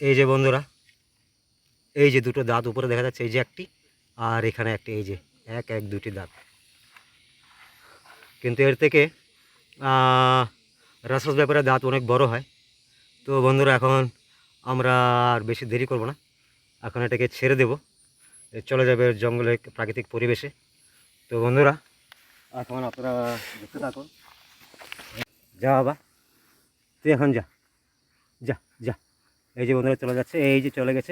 এই যে বন্ধুরা, এই যে দুটো দাঁত উপরে দেখা যাচ্ছে, এই যে একটি, আর এখানে একটি, এই যে এক এক, দুটি দাঁত। কিন্তু এর থেকে রাসস ব্যাপারে দাঁত অনেক বড় হয়। তো বন্ধুরা, এখন আমরা আর বেশি দেরি করব না। এখন এটাকে ছেড়ে দেব। চলে যাবে জঙ্গলে প্রাকৃতিক পরিবেশে। তো বন্ধুরা, এখন আপনারা দেখতে থাকুন। যা বাবা, তুই এখন যা। এই যে বন্ধুরা চলে যাচ্ছে এই যে চলে গেছে।